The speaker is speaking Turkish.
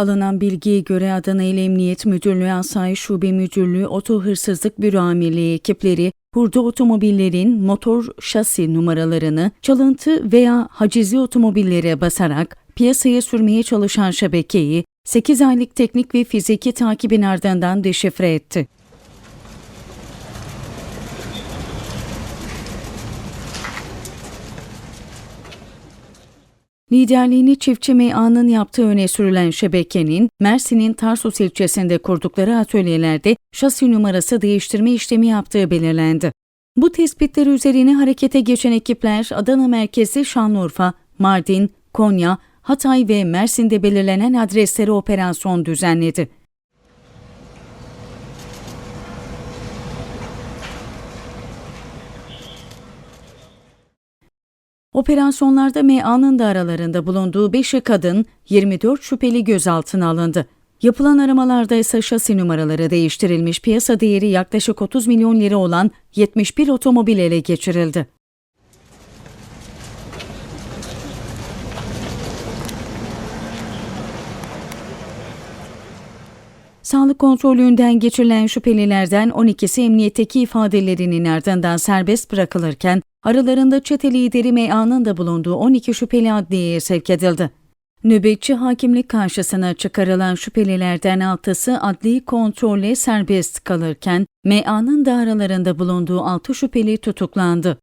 Alınan bilgiye göre Adana İl Emniyet Müdürlüğü Asayiş Şube Müdürlüğü Oto Hırsızlık Büro Amirliği ekipleri hurda otomobillerin motor şasi numaralarını çalıntı veya hacizli otomobillere basarak piyasaya sürmeye çalışan şebekeyi 8 aylık teknik ve fiziki takibin ardından deşifre etti. Liderliğini çiftçi Meya'nın yaptığı öne sürülen şebekenin, Mersin'in Tarsus ilçesinde kurdukları atölyelerde şasi numarası değiştirme işlemi yaptığı belirlendi. Bu tespitler üzerine harekete geçen ekipler Adana merkezi Şanlıurfa, Mardin, Konya, Hatay ve Mersin'de belirlenen adreslere operasyon düzenledi. Operasyonlarda MA'nın da aralarında bulunduğu 5'i kadın, 24 şüpheli gözaltına alındı. Yapılan aramalarda ise şasi numaraları değiştirilmiş piyasa değeri yaklaşık 30 milyon lira olan 71 otomobil ele geçirildi. Sağlık kontrolünden geçirilen şüphelilerden 12'si emniyetteki ifadelerinin ardından serbest bırakılırken aralarında çete lideri MA'nın da bulunduğu 12 şüpheli adliyeye sevk edildi. Nöbetçi hakimlik karşısına çıkarılan şüphelilerden 6'sı adli kontrolle serbest kalırken MA'nın da aralarında bulunduğu 6 şüpheli tutuklandı.